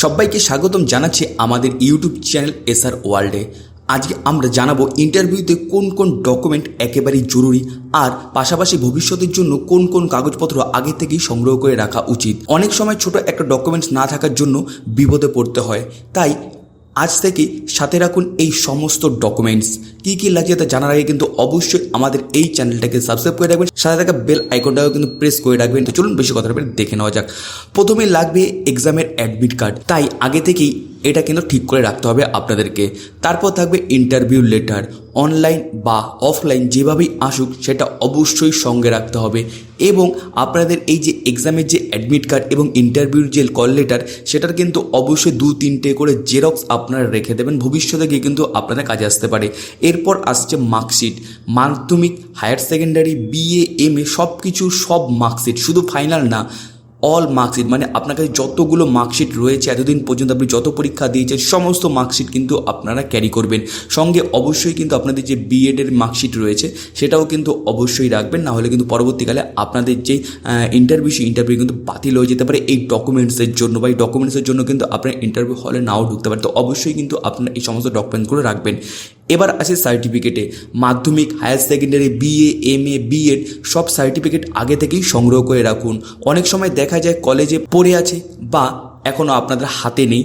সবাইকে স্বাগতম জানাচ্ছি আমাদের ইউটিউব চ্যানেল এসআর ওয়ার্ল্ডে। আজকে আমরা জানাব ইন্টারভিউতে কোন কোন ডকুমেন্ট একেবারেই জরুরি আর পাশাপাশি ভবিষ্যতের জন্য কোন কোন কাগজপত্র আগে থেকেই সংগ্রহ করে রাখা উচিত। অনেক সময় ছোট একটা ডকুমেন্টস না থাকার জন্য বিপদে পড়তে হয়। তাই আজ থেকে সাথে রাখুন এই সমস্ত ডকুমেন্টস কী কী লাগছে তা জানার আগে কিন্তু অবশ্যই আমাদের এই চ্যানেলটাকে সাবস্ক্রাইব করে রাখবেন। সাথে থাকা বেল আইকনটাও কিন্তু প্রেস করে রাখবেন। তো চলুন বেশি কথা দেখে নেওয়া যাক। প্রথমে লাগবে এক্সামের অ্যাডমিট কার্ড তাই আগে থেকেই এটা কিন্তু ঠিক করে রাখতে হবে আপনাদেরকে। তারপর থাকবে ইন্টারভিউ লেটার অনলাইন বা অফলাইন যেভাবেই আসুক, সেটা অবশ্যই সঙ্গে রাখতে হবে এবং আপনাদের এই যে এক্সামের যে অ্যাডমিট কার্ড এবং ইন্টারভিউর যে কল লেটার সেটার কিন্তু অবশ্যই দু, তিনটে করে জেরক্স আপনারা রেখে দেবেন। ভবিষ্যতে গিয়ে কিন্তু আপনাদের কাজে আসতে পারে। এরপর আসছে marksheet Madhyamik higher secondary BA M A সব কিছু সব মার্কশিট শুধু ফাইনাল না অল মার্কশিট মানে আপনার কাছে যতগুলো মার্কশিট রয়েছে, এতদিন পর্যন্ত আপনি যত পরীক্ষা দিয়েছেন, সমস্ত মার্কশিট কিন্তু আপনারা ক্যারি করবেন। সঙ্গে অবশ্যই কিন্তু আপনাদের যে বিএডের মার্কশিট রয়েছে, সেটাও কিন্তু অবশ্যই রাখবেন। না হলে কিন্তু পরবর্তীকালে আপনাদের যে ইন্টারভিউ সেই ইন্টারভিউ কিন্তু বাতিল হয়ে যেতে পারে। এই ডকুমেন্টসের জন্য বা এই ডকুমেন্টসের জন্য কিন্তু আপনার ইন্টারভিউ হলে নাও ঢুকতে পারে তো অবশ্যই কিন্তু আপনার এই সমস্ত ডকুমেন্টসগুলো রাখবেন। এবার আছে সার্টিফিকেটে Madhyamik higher secondary BA M A BEd সব সার্টিফিকেট আগে থেকেই সংগ্রহ করে রাখুন। অনেক সময় দেখা যায় কলেজে পড়ে আছে বা এখনও আপনাদের হাতে নেই।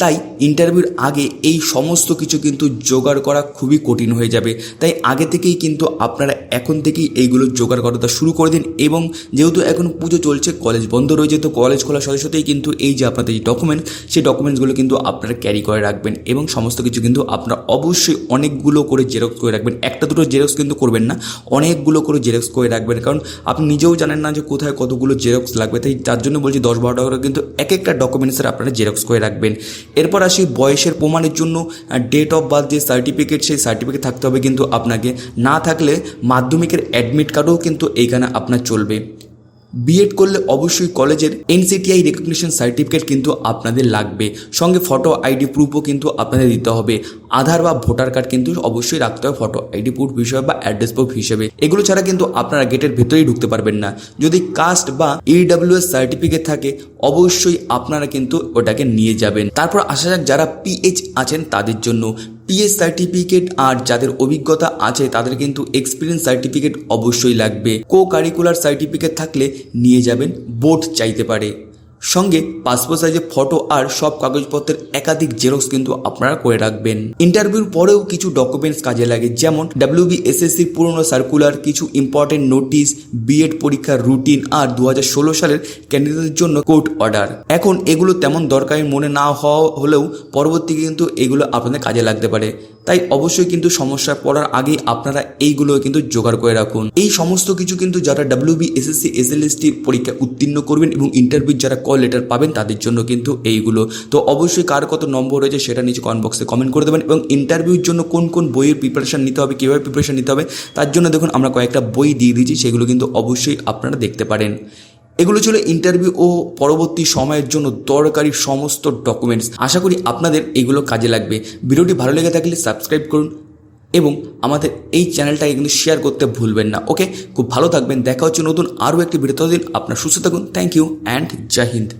তাই ইন্টারভিউর আগে এই সমস্ত কিছু কিন্তু জোগাড় করা খুবই কঠিন হয়ে যাবে। তাই আগে থেকেই কিন্তু আপনারা এখন থেকেই এইগুলো জোগাড় করাটা শুরু করে দিন এবং যেহেতু এখন পুজো চলছে কলেজ বন্ধ রয়েছে, তো কলেজ খোলার সাথে সাথেই কিন্তু এই যে আপনাদের যে ডকুমেন্টস সেই ডকুমেন্টসগুলো কিন্তু আপনারা ক্যারি করে রাখবেন এবং সমস্ত কিছু কিন্তু আপনারা অবশ্যই অনেকগুলো করে জেরক্স করে রাখবেন। একটা দুটো জেরক্স কিন্তু করবেন না, অনেকগুলো করে জেরক্স করে রাখবেন। কারণ আপনি নিজেও জানেন না যে কোথায় কতগুলো জেরক্স লাগবে, তাই তার জন্য বলছি দশ বারোটা করে কিন্তু এক একটা ডকুমেন্টসের আপনারা জেরক্স করে রাখবেন। এরপর আসি বয়সের প্রমাণের জন্য ডেট অফ বার্থ যে সার্টিফিকেট সেই সার্টিফিকেট থাকতে হবে কিন্তু আপনাকে। না থাকলে মাধ্যমিকের অ্যাডমিট কার্ডও কিন্তু এইখানে আপনার চলবে। বিএড করলে অবশ্যই কলেজের এনসিটিআই রেকগনিশন সার্টিফিকেট কিন্তু আপনাদের লাগবে। সঙ্গে ফটো আইডি প্রুফও কিন্তু আপনাদের দিতে হবে। আধার বা ভোটার কার্ড কিন্তু অবশ্যই রাখতে হবে ফটো আইডি প্রুফ হিসেবে বা অ্যাড্রেস প্রুফ হিসেবে। এগুলো ছাড়া কিন্তু আপনারা গেটের ভেতরেই ঢুকতে পারবেন না। যদি কাস্ট বা ইডাব্লিউএস সার্টিফিকেট থাকে অবশ্যই আপনারা কিন্তু ওটাকে নিয়ে যাবেন। তারপর আসা যাক যারা পিএইচ আছেন তাদের জন্য। পিএস সার্টিফিকেট আর যাদের অভিজ্ঞতা আছে তাদের কিন্তু এক্সপিরিয়েন্স সার্টিফিকেট অবশ্যই লাগবে। কো কারিকুলার সার্টিফিকেট থাকলে নিয়ে যাবেন বোর্ড চাইতে পারে। সঙ্গে পাসপোর্ট সাইজের ফটো আর সব কাগজপত্রের একাধিক জেরক্স কিন্তু আপনারা করে রাখবেন। ইন্টারভিউর পরেও কিছু ডকুমেন্টস কাজে লাগে, যেমন ডাব্লিউবি এসএসসির পুরনো সার্কুলার কিছু ইম্পর্টেন্ট নোটিশ বিএড পরীক্ষার রুটিন আর দু হাজার ষোলো সালের ক্যান্ডিডেটদের জন্য কোর্ট অর্ডার এখন এগুলো তেমন দরকারি মনে না হওয়া হলেও পরবর্তী কিন্তু এগুলো আপনাদের কাজে লাগতে পারে। তাই অবশ্যই কিন্তু সমস্যায় পড়ার আগেই আপনারা এইগুলো কিন্তু জোগাড় করে রাখুন। এই সমস্ত কিছু কিন্তু যারা ডাব্লিউবি এসএসসি এসএলএসটি পরীক্ষা উত্তীর্ণ করবেন এবং ইন্টারভিউ যারা কল লেটার পাবেন, তাদের জন্য কিন্তু এইগুলো। তো অবশ্যই কার কত নম্বর রয়েছে সেটা নিচে কমেন্ট বক্সে কমেন্ট করে দেবেন এবং ইন্টারভিউর জন্য কোন কোন বইয়ের প্রিপারেশন নিতে হবে, কীভাবে প্রিপারেশন নিতে হবে, তার জন্য দেখুন আমরা কয়েকটা বই দিয়ে দিয়েছি, সেগুলো কিন্তু অবশ্যই আপনারা দেখতে পারেন। এগুলো ছিল ইন্টারভিউ ও পরবর্তী সময়ের জন্য দরকারি সমস্ত ডকুমেন্টস আশা করি আপনাদের এগুলো কাজে লাগবে। ভিডিওটি ভালো লেগে থাকলে সাবস্ক্রাইব করুন এবং আমাদের এই চ্যানেলটাকে কিন্তু শেয়ার করতে ভুলবেন না ওকে খুব ভালো থাকবেন। দেখা হচ্ছে নতুন আরও একটি বিরত দিন। আপনার সুস্থ থাকুন। Thank you and Jai Hind